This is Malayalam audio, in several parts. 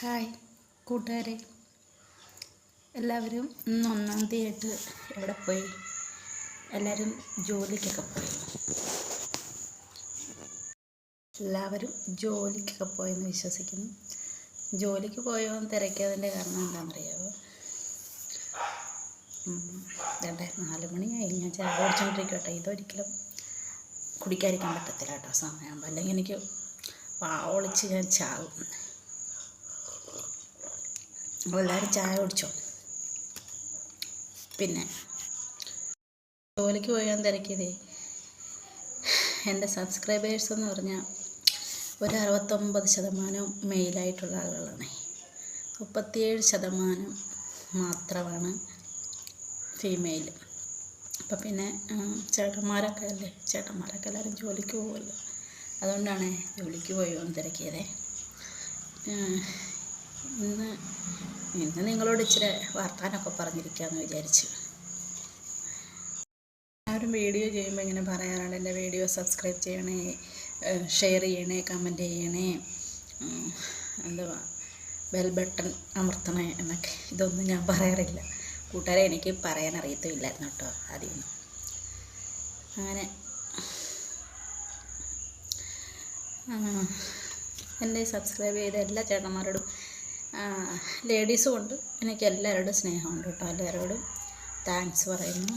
ഹായ് കൂട്ടുകാരെ. എല്ലാവരും ഇന്ന് ഒന്നാം തീയതിയായിട്ട് എവിടെ പോയി. എല്ലാവരും ജോലിക്കൊക്കെ പോയി. എല്ലാവരും ജോലിക്കൊക്കെ പോയെന്ന് വിശ്വസിക്കുന്നു. ജോലിക്ക് പോയോ എന്ന് തിരക്കിയതിന്റെ കാരണം എന്താണെന്നറിയാമോ വേണ്ടേ നാല് മണിയായി. ഞാൻ ചായ കുടിച്ചോണ്ടിരിക്കട്ടെ. ഇതൊരിക്കലും കുടിക്കാതിരിക്കാൻ പറ്റത്തില്ല കേട്ടോ സമയമാകുമ്പോൾ അല്ലെങ്കിൽ എനിക്ക് പാവളിച്ച് ഞാൻ ചാകും അപ്പോൾ എല്ലാവരും ചായ കുടിച്ചോ? പിന്നെ? ജോലിക്ക് പോയാൽ തിരക്കിയതേ എന്റെ സബ്സ്ക്രൈബേഴ്സ് എന്ന് പറഞ്ഞാൽ ഒരു അറുപത്തൊമ്പത് ശതമാനം മെയിലായിട്ടുള്ള ആളുകളാണ്. മുപ്പത്തിയേഴ് ശതമാനം മാത്രമാണ് ഫീമെയിൽ അപ്പം പിന്നെ ചേട്ടന്മാരൊക്കെ അല്ലേ? ചേട്ടന്മാരൊക്കെ എല്ലാവരും ജോലിക്ക് പോകുമല്ലോ അതുകൊണ്ടാണ് ജോലിക്ക് പോയോ തിരക്കിയതേ ഇന്ന് ഇന്ന് നിങ്ങളോട് ഇച്ചിരി വർത്താനമൊക്കെ പറഞ്ഞിരിക്കാമെന്ന് വിചാരിച്ചു. എല്ലാവരും വീഡിയോ ചെയ്യുമ്പോൾ ഇങ്ങനെ പറയാറുണ്ട് എന്റെ വീഡിയോ സബ്സ്ക്രൈബ് ചെയ്യണേ ഷെയർ ചെയ്യണേ കമന്റ് ചെയ്യണേ എന്തുവാ ബെൽ ബട്ടൺ അമർത്തണേ എന്നൊക്കെ. ഇതൊന്നും ഞാൻ പറയാറില്ല. കൂട്ടുകാരെ എനിക്ക് പറയാൻ അറിയത്തുമില്ലായിരുന്നു കേട്ടോ ആദ്യം അങ്ങനെ. എന്റെ സബ്സ്ക്രൈബ് ചെയ്ത എല്ലാ ചേട്ടന്മാരോടും ലേഡീസും ഉണ്ട്. എനിക്ക് എല്ലാവരോടും സ്നേഹമുണ്ട് കേട്ടോ എല്ലാവരോടും താങ്ക്സ് പറയുന്നു.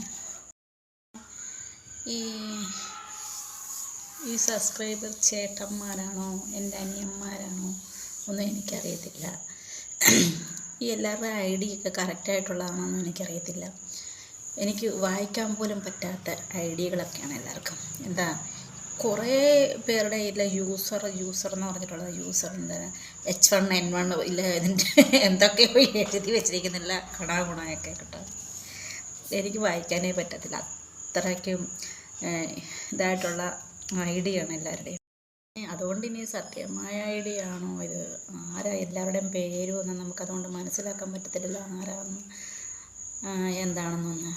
ഈ ഈ സബ്സ്ക്രൈബർ ചേട്ടന്മാരാണോ എന്റെ അനിയന്മാരാണോ ഒന്നും എനിക്കറിയത്തില്ല. ഈ എല്ലാവരുടെ ഐ ഡി ഒക്കെ കറക്റ്റായിട്ടുള്ളതാണോന്നും എനിക്കറിയത്തില്ല. എനിക്ക് വായിക്കാൻ പോലും പറ്റാത്ത ഐഡിയകളൊക്കെയാണ് എല്ലാവർക്കും. എന്താ കുറേ പേരുടെ ഇല്ല യൂസർ യൂസർ എന്ന് പറഞ്ഞിട്ടുള്ളത് യൂസർ എന്താ എച്ച് വൺ എൻ വൺ ഇല്ല ഇതിന്റെ എന്തൊക്കെയോ എഴുതി വെച്ചിരിക്കുന്നില്ല ഗുണ ഗുണയൊക്കെ കേട്ടോ. എനിക്ക് വായിക്കാനേ പറ്റത്തില്ല. അത്രയ്ക്കും ഇതായിട്ടുള്ള ഐഡിയ ആണ് എല്ലാവരുടെയും. അതുകൊണ്ട് ഇനി സത്യമായ ഐഡിയ ആണോ? ഇത് ആരാ എല്ലാവരുടെയും പേരും ഒന്നും നമുക്കതുകൊണ്ട് മനസ്സിലാക്കാൻ പറ്റത്തില്ലല്ലോ ആരാന്ന് എന്താണെന്നൊന്ന്.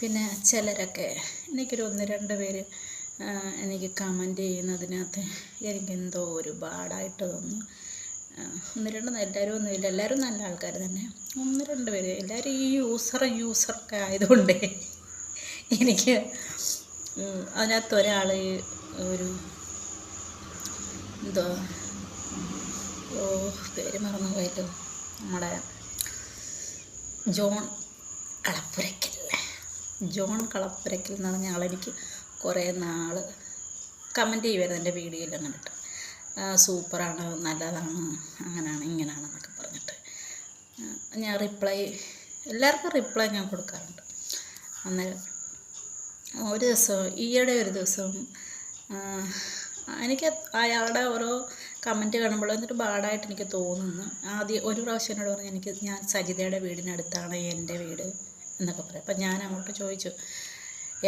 പിന്നെ ചിലരൊക്കെ എനിക്കൊരു ഒന്ന് രണ്ട് പേര് എനിക്ക് കമന്റ് ചെയ്യുന്നതിനകത്ത് എനിക്കെന്തോ ഒരു പാടായിട്ട് തോന്നുന്നു ഒന്ന് രണ്ട് എല്ലാവരും ഒന്നുമില്ല എല്ലാവരും നല്ല ആൾക്കാർ തന്നെ. ഒന്ന് രണ്ട് പേര്. എല്ലാവരും ഈ യൂസർ യൂസറൊക്കെ ആയതുകൊണ്ട് എനിക്ക് അതിനകത്ത് ഒരാൾ ഒരു എന്തോ ഓ പേര് മറന്നു പോയല്ലോ. നമ്മുടെ ജോൺ കളപ്പുരയ്ക്കൽ. ജോൺ കളപ്പുരയ്ക്കൽ എന്ന് പറഞ്ഞ ആളെനിക്ക് കുറേ നാൾ കമന്റ് ചെയ്യുമായിരുന്നു എന്റെ വീഡിയോയിൽ കണ്ടിട്ട്. സൂപ്പറാണ് നല്ലതാണ് അങ്ങനെയാണ് ഇങ്ങനെയാണ് എന്നൊക്കെ പറഞ്ഞിട്ട് ഞാൻ റിപ്ലൈ എല്ലാവർക്കും റിപ്ലൈ ഞാൻ കൊടുക്കാറുണ്ട്. അന്നേരം ഒരു ദിവസം ഈയിടെ ഒരു ദിവസം എനിക്ക് അയാളുടെ ഓരോ കമന്റ് കാണുമ്പോൾ എന്നിട്ട് ബാഡായിട്ട് എനിക്ക് തോന്നുന്നു. ആദ്യം ഒരു പ്രാവശ്യം എന്നോട് പറഞ്ഞു എനിക്ക് ഞാൻ സജിതയുടെ വീടിനടുത്താണ് എന്റെ വീട് എന്നൊക്കെ പറയും. അപ്പം ഞാൻ അങ്ങോട്ട് ചോദിച്ചു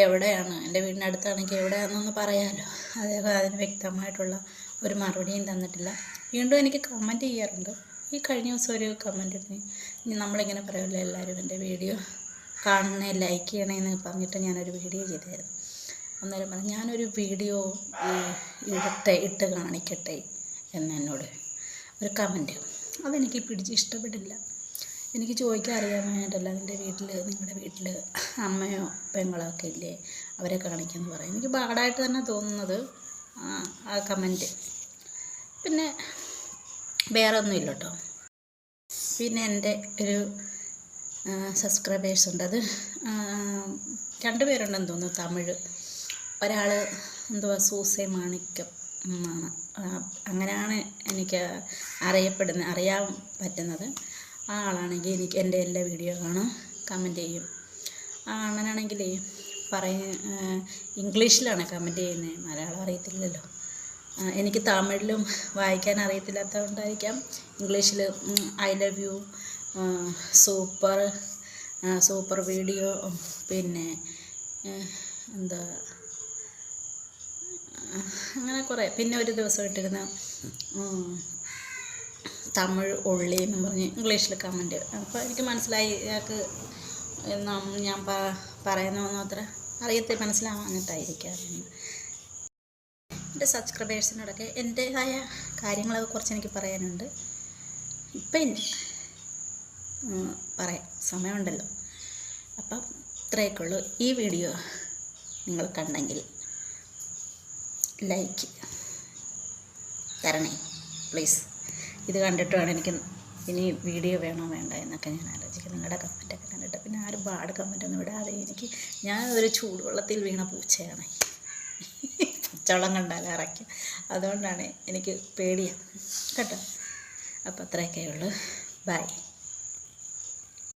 എവിടെയാണ്? എന്റെ വീടിനടുത്താണെങ്കിൽ എവിടെയാണെന്നൊന്ന് പറയാമല്ലോ അദ്ദേഹം അതിന് വ്യക്തമായിട്ടുള്ള ഒരു മറുപടിയും തന്നിട്ടില്ല. വീണ്ടും എനിക്ക് കമന്റ് ചെയ്യാറുണ്ട്. ഈ കഴിഞ്ഞ ദിവസം ഒരു കമന്റ് ഇട്ട് നമ്മളിങ്ങനെ പറയുമല്ലോ എല്ലാവരും എന്റെ വീഡിയോ കാണണേ ലൈക്ക് ചെയ്യണേ എന്ന് പറഞ്ഞിട്ട് ഞാനൊരു വീഡിയോ ചെയ്തായിരുന്നു. അന്നേരം പറഞ്ഞു ഞാനൊരു വീഡിയോ ഇടട്ടെ ഇട്ട് കാണിക്കട്ടെ എന്ന് എന്നോട് ഒരു കമന്റ് അതെനിക്ക് പിടിച്ച് ഇഷ്ടപ്പെട്ടില്ല എനിക്ക് ചോദിക്കാൻ അറിയാൻ വേണ്ടിയിട്ടല്ല നിന്റെ വീട്ടിൽ നിങ്ങളുടെ വീട്ടിൽ അമ്മയോ പെങ്ങളോ ഒക്കെ ഇല്ലേ? അവരെ കാണിക്കുമെന്ന് പറയും. എനിക്ക് പാടായിട്ട് തന്നെ തോന്നുന്നത് ആ കമന്റ് പിന്നെ വേറെ ഒന്നുമില്ല കേട്ടോ പിന്നെ എന്റെ ഒരു സബ്സ്ക്രൈബേഴ്സ് ഉണ്ട്. അത് രണ്ട് പേരുണ്ടെന്ന് തോന്നുന്നു തമിഴ്. ഒരാൾ എന്തുവാ സൂസെ മാണിക്യം എന്നാണ്. അങ്ങനെയാണ് എനിക്ക് അറിയപ്പെടുന്ന അറിയാൻ പറ്റുന്നത്. ആ ആളാണെങ്കിൽ എനിക്ക് എന്റെ എല്ലാ വീഡിയോ കാണും കമന്റ് ചെയ്യും. ആ അണ്ണനാണെങ്കിലേ പറയ ഇംഗ്ലീഷിലാണ് കമന്റ് ചെയ്യുന്നത് മലയാളം അറിയത്തില്ലല്ലോ. എനിക്ക് തമിഴിലും വായിക്കാൻ അറിയത്തില്ലാത്തതുകൊണ്ടായിരിക്കാം ഇംഗ്ലീഷിൽ I love you super super video പിന്നെ എന്താ അങ്ങനെ കുറേ. പിന്നെ ഒരു ദിവസം ഇട്ടിരുന്ന തമിഴ് ഉള്ളി എന്നും പറഞ്ഞ് ഇംഗ്ലീഷിൽ കമന്റ് അപ്പോൾ എനിക്ക് മനസ്സിലായി ഇയാൾക്ക് ഞാൻ പറയുന്നതൊന്നും അത്ര അറിയത്തെ മനസ്സിലാവാഞ്ഞിട്ടായിരിക്കാം. എന്റെ സബ്സ്ക്രൈബേഴ്സിനോടൊക്കെ എന്റേതായ കാര്യങ്ങളൊക്കെ കുറച്ച് എനിക്ക് പറയാനുണ്ട്. ഇപ്പം പറയാം. സമയമുണ്ടല്ലോ. അപ്പം ഇത്രയൊക്കെ ഉള്ളൂ ഈ വീഡിയോ നിങ്ങൾ കണ്ടെങ്കിൽ ലൈക്ക് തരണേ. പ്ലീസ് ഇത് കണ്ടിട്ട് വേണം എനിക്ക് ഇനി വീഡിയോ വേണോ വേണ്ട എന്നൊക്കെ ഞാൻ ആലോചിക്കും നിങ്ങളുടെ കമന്റൊക്കെ കണ്ടിട്ട് പിന്നെ ആരും ബാഡ് കമന്റൊന്നും വിടാതെ എനിക്ക് ഞാൻ ഒരു ചൂടുവെള്ളത്തിൽ വീണ പൂച്ചയാണ്. പച്ചവെള്ളം കണ്ടാൽ അറയ്ക്കും. അതുകൊണ്ടാണ് എനിക്ക് പേടിയാണ്. കേട്ടോ? അപ്പോൾ അത്രയൊക്കെ ഉള്ളൂ. ബൈ